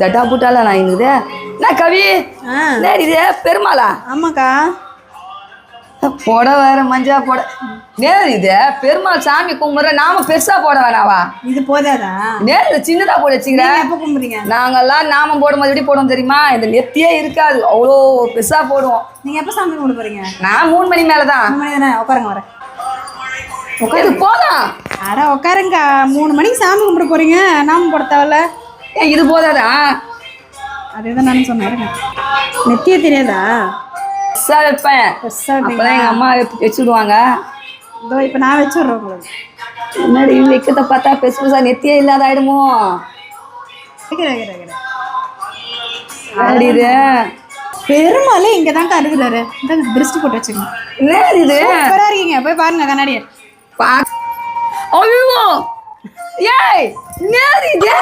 தட்டா புட்டால நான் இருக்குது நான் கவி? இது? பெருமாளா? ஆமாக்கா. போட வேற மஞ்சா போட நேரு இது? பெருமாள் சாமி கும்பிட்ற நாம பெருசா போட வேணாவா? இது போதாதா? நேரு சின்னதா போட வச்சுக்கிற? நீங்க எப்போ கும்பிடுறீங்க? நாங்கெல்லாம் நாமம் போடும்போது எப்படி போடுவோம் தெரியுமா? இந்த நெத்தியே இருக்காது. அவ்வளோ பெருசா போடுவோம். நீங்க எப்போ சாமி கும்பிட போறீங்க? நான் மூணு மணி மேல தான் மூணு மணி தானே? உட்காருங்க வரேன். இது போதும் அட உட்காருங்க மூணு மணிக்கு சாமி கும்பிட போறீங்க. நாம போட தேவையில்ல. இது போதாதா? அதே தான் நானும் சொன்னேன் நெத்தியே தெரியாதா? பெருசா வைப்பேன். பெருசா அப்பதான் எங்க அம்மா வச்சு- வச்சுடுவாங்க. இதோ இப்போ நான் வச்சுடுறேன் உங்களுக்கு. முன்னாடி வைக்கிறத பார்த்தா பெருசு பெருசா நெத்தியே இல்லாத ஆயிடுமோ? அப்படி இது? பெருமாளே இங்கே தான்க்கா இருக்கிறாரு இந்த திருஷ்டி போட்டு வச்சுக்கோங்க என்னது இது? சூப்பராக இருக்கீங்க. போய் பாருங்க கண்ணாடியை. பா ஐயோ! ஏய் இது?